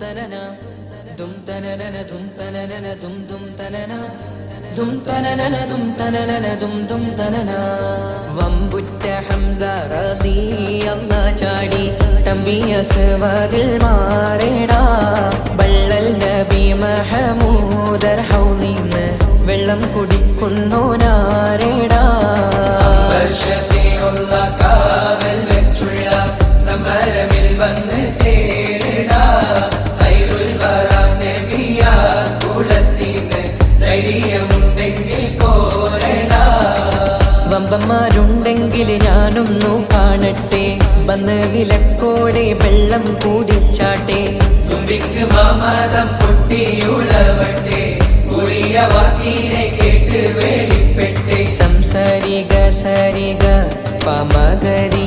തനന. ബള്ളൽ നബി മഹമൂദർ ഹൗലിന്ന് വെള്ളം കുടിക്കുന്നു വന്ന് ചേരടാ. ഖൈറുൽ വറാം നബിയാർ കുളത്തിന് ധൈര്യമുണ്ടെങ്കിൽ കോരട. വമ്പന്മാരുണ്ടെങ്കിൽ ഞാനൊന്നു കാണട്ടെ. വന്ന് വിലക്കോടെ വെള്ളം കൂടിച്ചാട്ടെ തുമ്പിക്ക് മാമതം പൊട്ടിയുളവട്ടെ ഉറിയ വാക്കിനെ കേട്ട് വെളിപ്പെട്ടെ. സംസാരിക സരിക പമകരി.